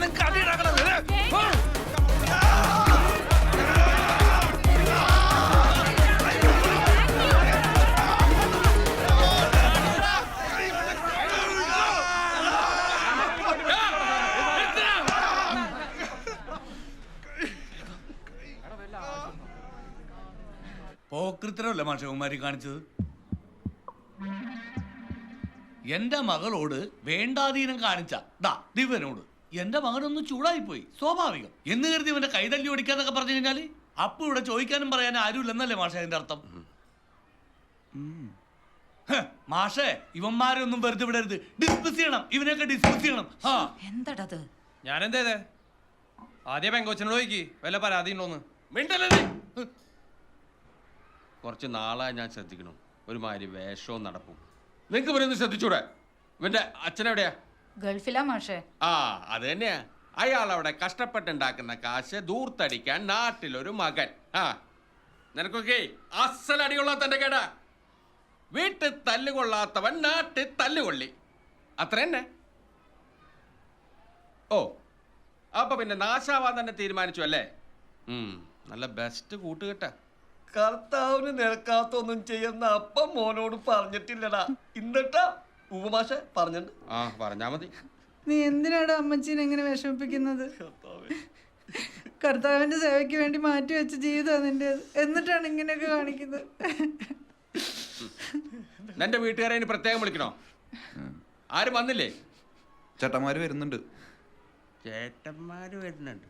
നിങ്ങൾക്ക് അടി പോകൃത്രമല്ല പോക്കൃത്തരമല്ല മാഷകുമാരി കാണിച്ചത്? എന്റെ മകളോട് വേണ്ടാധീനം കാണിച്ച. ദാ ദിവനോട് എന്റെ മകനൊന്ന് ചൂടായി പോയി സ്വാഭാവികം. എന്ന് കരുതി ഇവന്റെ കൈതല്ലി ഓടിക്കാന്നൊക്കെ പറഞ്ഞു കഴിഞ്ഞാൽ അപ്പൊ ഇവിടെ ചോദിക്കാനും പറയാനും ആരുമില്ലെന്നല്ലേ മാഷെ അതിന്റെ അർത്ഥം? മാഷെ ഇവന്മാരെ ഒന്നും വെറുതെ വിടരുത്. ഡിസ്മിസ് ചെയ്യണം ഇവനെയൊക്കെ ഡിസ്മിസ് ചെയ്യണം. ആ എന്താടത്? ഞാൻ എന്തേത് ആദ്യം പെങ്കോച്ചനോട് ചോദിക്കി വല്ല പരാതി ഉണ്ടോന്ന്? മിണ്ടല്ലേ കുറച്ച് നാളായി ഞാൻ ശ്രദ്ധിക്കണം ഒരുമാതിരി വേഷവും നടപ്പും. നിങ്ങൾക്ക് ഇവരൊന്ന് ശ്രദ്ധിച്ചൂടെ? ഇവന്റെ അച്ഛനെവിടെയാ ഗൾഫിലാ മാഷേ. ആ അത് തന്നെയാ. അയാൾ അവിടെ കഷ്ടപ്പെട്ടുണ്ടാക്കുന്ന കാശ് ദൂർത്തടിക്കാൻ നാട്ടിലൊരു മകൻ. ആ നിനക്കൊക്കെ അസലടികൊള്ളാ തന്റെ കേടാ. വീട്ടിൽ തല്ലുകൊള്ളാത്തവൻ നാട്ടിൽ തല്ലുകൊള്ളി. അത്ര തന്നെ. ഓ അപ്പൊ പിന്നെ നാശാവാൻ തന്നെ തീരുമാനിച്ചു അല്ലേ? നല്ല ബെസ്റ്റ് കൂട്ടുകെട്ട. കർത്താവിന് നിരക്കാത്തൊന്നും ചെയ്യുന്ന അപ്പം മോനോട് പറഞ്ഞിട്ടില്ലടാ. ഇന്നട്ടാ. ഉപമാഷ പറഞ്ഞിട്ടുണ്ട്. ആ പറഞ്ഞാ മതി. നീ എന്തിനാണ് അമ്മച്ചീനെ എങ്ങനെ വിഷമിപ്പിക്കുന്നത്? കർത്താവിന്റെ സേവയ്ക്ക് വേണ്ടി മാറ്റി വെച്ച ജീവിതമാണ് നിന്റെ എന്നിട്ടാണ് ഇങ്ങനെയൊക്കെ കാണിക്കുന്നത്. നിന്റെ വീട്ടുകാരെ ഇനി പ്രത്യേകം വിളിക്കണോ? ആരും വന്നില്ലേ? ചേട്ടന്മാര് വരുന്നുണ്ട്. ചേട്ടന്മാര് വരുന്നുണ്ട്.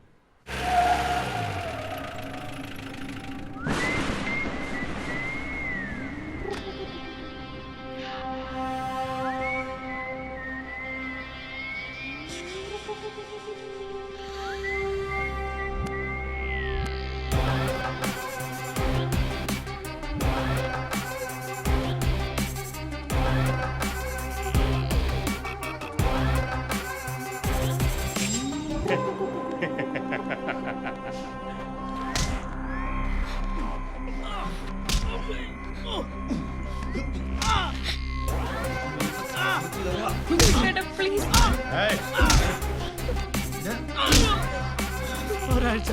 ഒരാഴ്ച.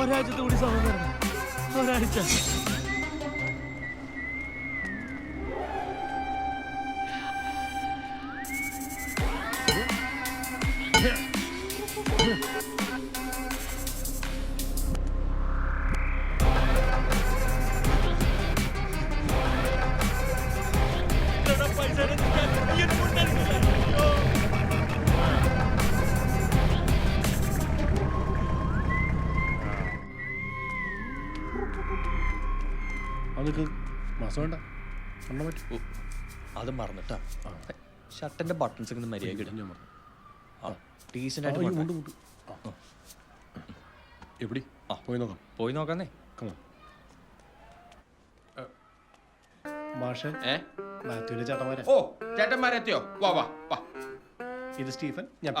ഒരാഴ്ചത്തെ കൂടി സമയം ഒരാഴ്ച. അതൊക്കെ മാസം വേണ്ട എണ്ണ പറ്റും അത് മറന്നിട്ടാ. ഷർട്ടിന്റെ ബട്ടൺസ് ഇങ്ങനെ മര്യാദ ഇടും. ഞാൻ മറന്നു. ആയിട്ട് മുണ്ട് ആ. എവിടെ? ആ. പോയി നോക്കാം. പോയി നോക്കാന്നേ. മാഷൻ മാഷെ ഏ? മാത്യുവിന്റെ ചേട്ടന്മാരെ. ഓ ചേട്ടന്മാരെത്തിയോ? വാ വാ വാ. ഇത് സ്റ്റീഫൻ ഞാൻ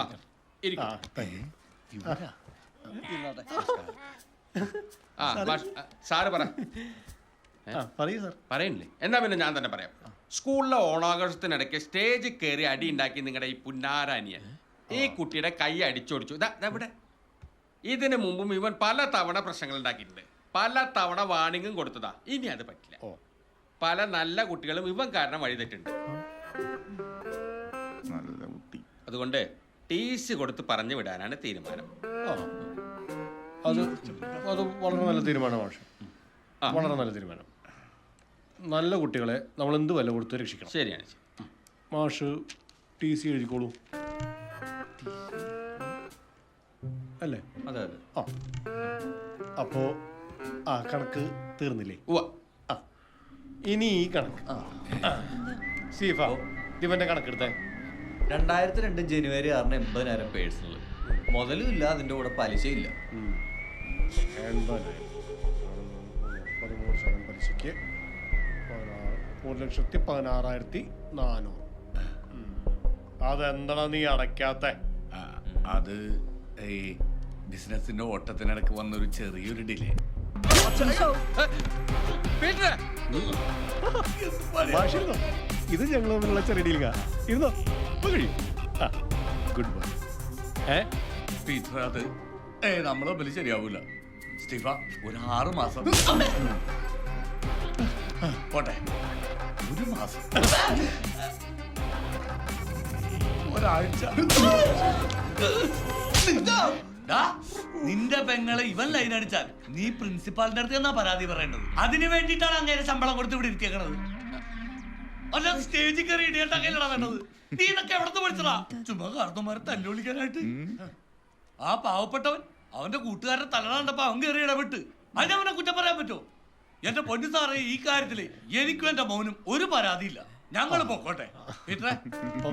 ആ, സാറ് പറ. പറയൂ സാർ. പറയണില്ലേ എന്നാ പിന്നെ ഞാൻ തന്നെ പറയാം. സ്കൂളിലെ ഓണാഘോഷത്തിനിടയ്ക്ക് സ്റ്റേജിൽ കയറി അടി ഉണ്ടാക്കി നിങ്ങളുടെ ഈ പുന്നാരാനിയൻ ഈ കുട്ടിയുടെ കൈ അടിച്ചോടിച്ചു. ഇതാ ഇതാ ഇവിടെ. ഇതിനു മുമ്പും ഇവൻ പല തവണ പ്രശ്നങ്ങൾ ഉണ്ടാക്കിയിട്ടുണ്ട്. പല തവണ വാണിങ്ങും കൊടുത്തതാ. ഇനി അത് പറ്റില്ല. ഓ. പല നല്ല കുട്ടികളും ഇവൻ കാരണം വഴിതെറ്റുണ്ട് നല്ല കുട്ടി. അതുകൊണ്ട് ടീസ് കൊടുത്ത് പറഞ്ഞു വിടാനാണ് തീരുമാനം. ആ. അത് അത് വളരെ നല്ല തീരുമാനമാണ്. വളരെ നല്ല തീരുമാനം. നല്ല കുട്ടികളെ നമ്മൾ എന്ത് വില കൊടുത്ത് രക്ഷിക്കണം? ശരിയാണ് ശരി. മാഷ് ടി സി എഴുതിക്കോളൂ. അല്ലേ? അതെ അതെ. ആ. അപ്പോ ആ കണക്ക് തീർന്നില്ലേ? ഉവ്വ. ആ. ഇനി ഈ കണക്ക്. ആ. സീഫ ഇവന്റെ കണക്കെടുത്തേ. രണ്ടായിരത്തി രണ്ട് ജനുവരി ആറിന് എൺപതിനായിരം പേഴ്സണൽ മുതലും ഇല്ല അതിന്റെ കൂടെ പലിശയില്ല എൺപതിനായിരം. പതിമൂന്ന് ശതമാനം പലിശയ്ക്ക് ഒരു ലക്ഷത്തി പതിനാറായിരത്തി നാനൂറ്. അതെന്താണ് അതെന്താ നീ അടയ്ക്കാത്ത? അത് ഈ ബിസിനസിന്റെ ഓട്ടത്തിനിടക്ക് വന്നൊരു ചെറിയൊരു ഡിലേ. ഇത് ഞങ്ങൾ തമ്മിലുള്ള ചെറിയ ഡീലുക ഇരുന്നോ? ഗുഡ് ബൈ ഏ? പീറ്റർ അത് ഏ നമ്മളെ ബലി ശരിയാവൂല. സ്റ്റീഫ ഒരു ആറ് മാസം. പോട്ടെ. ഒരു മാസം. ഒരാഴ്ച. നിന്റെ പെങ്ങളെ ഇവൻ ലൈൻ അടിച്ചാൽ നീ പ്രിൻസിപ്പാളിന്റെ അടുത്ത് എന്നാ പരാതി പറയേണ്ടത്? അതിനു വേണ്ടിയിട്ടാണ് അങ്ങനെ ശമ്പളം കൊടുത്ത് ഇവിടെ ഇരിക്കണത് അല്ല സ്റ്റേജിൽ കയറി ഇടിയട്ടൊക്കെയല്ലടാ വേണ്ടത്. നീ ഇതൊക്കെ എവിടത്തെ പഠിച്ചടാ? ചുമ്മാ കാർന്നമാരെ തല്ലുവിളിക്കാനായിട്ട് ആ പാവപ്പെട്ടവൻ അവന്റെ കൂട്ടുകാരുടെ തലടാണ്ടപ്പോ അവൻ കയറി ഇടപെട്ട്. അതിനെ അവനെ കുറ്റം പറയാൻ പറ്റുമോ? എന്റെ പൊന്നു സാറേ ഈ കാര്യത്തിൽ എനിക്കും എന്റെ മൗനും ഒരു പരാതിയില്ല. ഞങ്ങൾ പൊക്കോട്ടെ. പീറ്ററെ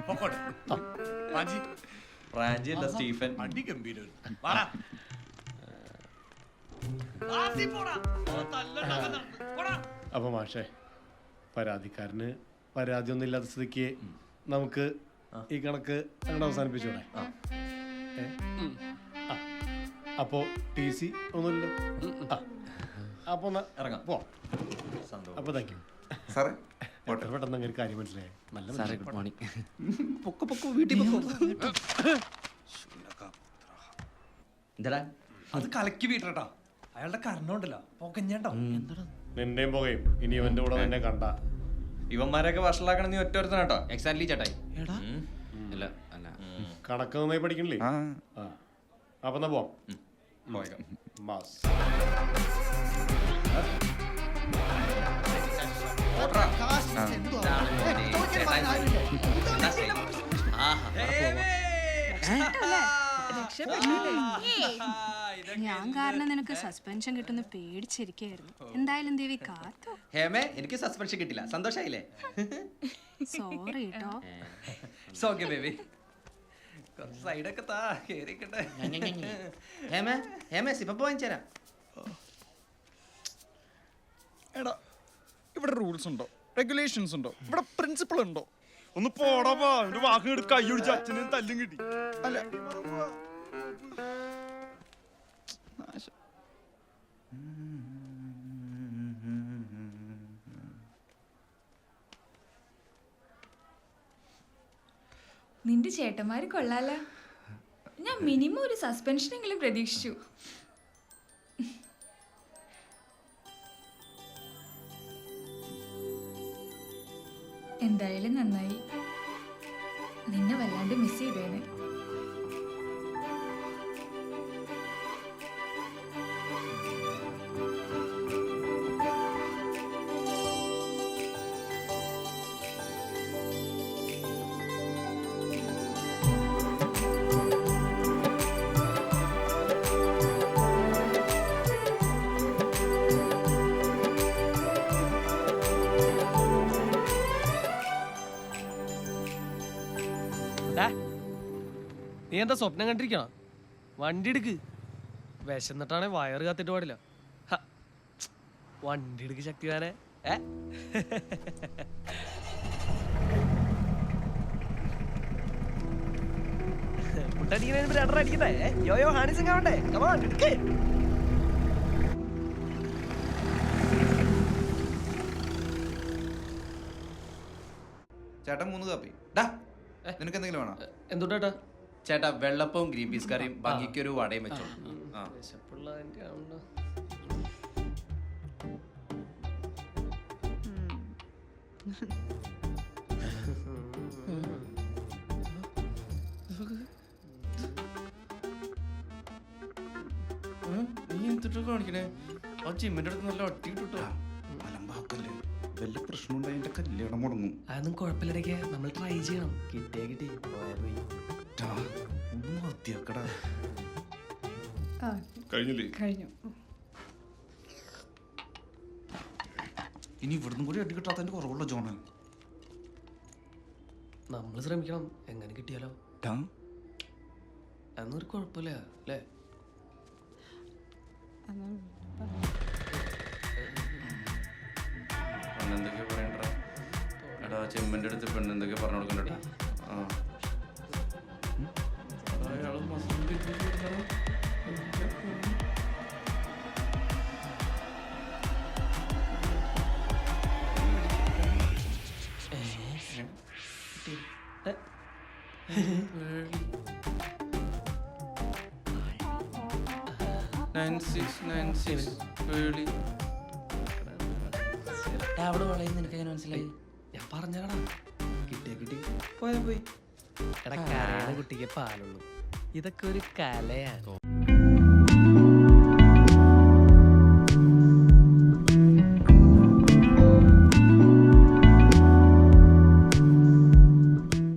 പൊക്കോട്ടെ. മാഞ്ചി റാഞ്ചി അല്ല സ്റ്റീഫൻ. അടി ഗംഭീരം വാടാ. അപ്പൊ മാഷേ പരാതിക്കാരന് പരാതി ഒന്നും ഇല്ലാത്ത സ്ഥിതിക്ക് നമുക്ക് ഈ കണക്ക് അങ്ങോട്ട് അവസാനിപ്പിച്ചൂടെ. അപ്പോ ടി സി ഒന്നുമില്ല ആ. അപ്പൊ എന്നാ ഇറങ്ങാം. പോ. സന്തോഷം. അപ്പൊ താങ്ക് യു സാറേ പോട്ടെ. പെട്ടെന്ന് അങ്ങനെ ഒരു കാര്യം മനസ്സിലായി. നല്ല സാറേ. ഗുഡ് മോർണിംഗ് പൊക്കോ പൊക്കോ വീട്ടിൽ പൊക്കോ. എന്താടാ? അത് കലക്കി വീട്ടട്ടോ അയാളുടെ കർണമുണ്ടല്ലോ പൊക്കഞ്ഞേട്ടോ നിന്റെയും പുകയും. ഇനി ഇവന്റെ കൂടെ നിന്നെ കണ്ട. ഇവന്മാരെയൊക്കെ വഷളാക്കണം നീ ഒറ്റ കേട്ടോ എക്സാക്ട്ലി ചേട്ടായി അല്ല അല്ല. കണക്ക് നന്നായി പഠിക്കണില്ലേ? അപ്പൊ എന്നാ പോവാം മാസ് ഞാൻ കാരണം നിനക്ക് സസ്പെൻഷൻ കിട്ടുന്ന പേടിച്ചിരിക്കായിരുന്നു എന്തായാലും ദേവി കാത്തു. ഹേമേ എനിക്ക് സസ്പെൻഷൻ കിട്ടില്ല. സന്തോഷായില്ലേ? സോറി കേട്ടോ ഓക്കെ ബേബി. സൈഡൊക്കെ താ കേറിക്കട്ടെ. ഹേമേ ഹേമേ സിപ്പ വാങ്ങിച്ചു തരാം എടാ ഇവിടെ റൂൾസ് ഉണ്ടോ? റെഗുലേഷൻസ് ഉണ്ടോ? ഇവിടെ പ്രിൻസിപ്പിൾ ഉണ്ടോ? ഒന്ന് പോടാ വാ. എന്റെ വാക്ക് എടുത്ത് കൈ ഒടിച്ച് അച്ഛനും തല്ലും കിട്ടി. അല്ല. നിന്റെ ചേട്ടന്മാര് കൊള്ളാല. ഞാൻ മിനിമം ഒരു സസ്പെൻഷനെങ്കിലും പ്രതീക്ഷിച്ചു. എന്തായാലും നന്നായി. നിന്നെ വല്ലാണ്ട് മിസ് ചെയ്തേനെ. നീ എന്താ സ്വപ്നം കണ്ടിരിക്കണ? വണ്ടി എടുക്ക്. വിശന്നിട്ടാണെ വയറ് കത്തിട്ട് പാടില്ല. വണ്ടി എടുക്ക് ശക്തിവാനെ ഏ? മുട്ടടിക്കുന്നതിന് രണ്ടര ആവണ്ടേ? കമാൻ എടുക്കേ. ചേട്ടൻ മൂന്ന് കാപ്പി. ഡാ നിനക്ക് എന്തെങ്കിലും വേണോ? എന്തുട്ടാ ചേട്ടാ വെള്ളപ്പവും ഗ്രീൻ പീസ് കറിയും ഭംഗിക്കൊരു വടയും വെച്ചോ ആ വിശപ്പുള്ളതിന്റെ ആണല്ലോ നീ എന്തിട്ടൊക്കെ കാണിക്കണേ ആ ജിമ്മിന്റെ അടുത്ത് നല്ല ഒട്ടി കിട്ടോ അലമ്പാക്കല്ലേ വല്ല പ്രശ്നം ഉണ്ടായി എന്റെ കല്യാണം മുടങ്ങും. അതൊന്നും കുഴപ്പമില്ലടക്കെ നമ്മൾ ട്രൈ ചെയ്യണം. കിട്ടിയാ കിട്ടി. പോയാ പോയി. ടാ, ഒന്ന് മതിയാക്കടാ. ആ കഴിഞ്ഞില്ലേ? കഴിഞ്ഞു. ഇനി ഇവിടുന്ന് കൂടി അടി കിട്ടാത്തതിന്റെ കുറവുള്ള ജോണൽ. നമ്മൾ ശ്രമിക്കണം. എങ്ങനെ കിട്ടിയാലോ? ടാ. അതൊന്നും ഒരു കുഴപ്പമില്ല അല്ലേ? ചെമ്മന്റെ അടുത്ത് പെണ്ണ് എന്തൊക്കെ പറഞ്ഞു കൊടുക്കണ്ടോ? ആ. അവിടെ വളയുന്ന എനിക്ക് എങ്ങനെ മനസ്സിലായി? ഞാൻ പറഞ്ഞടാ. കിട്ടിയ കിട്ടി പോയാ പോയി. എടാ കുട്ടിക്ക് പാലുള്ളൂ. ഇതൊക്കെ ഒരു കലയാണ്.